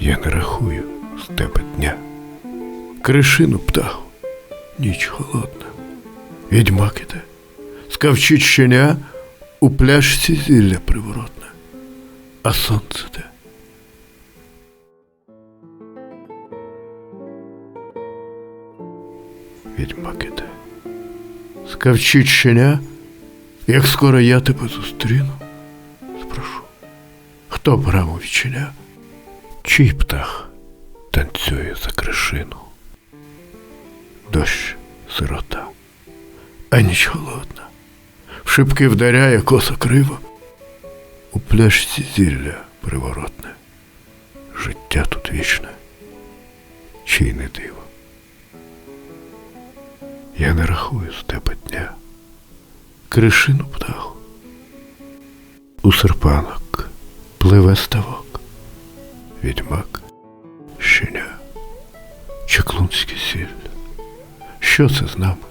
Я не рахую з тебе дня. Кришину птаху, ніч холодна. Відьмак іде, скавчить щеня у пляшці зілля приворотне, а сонце де. Відьмак іде, скавчить щеня, як скоро я тебе зустріну, спрошу, хто браму відчиня, чий птах танцює за кришину. Дощ сирота, а ніч холодна, в шибки вдаряє коса криво, у пляшці зілля приворотне, життя тут вічне, чи й не диво. Я не рахую з тебе дня, кришину птаху. У серпанок пливе ставок, відьмак, щеня, Чаклунський сіль. Що це з нами?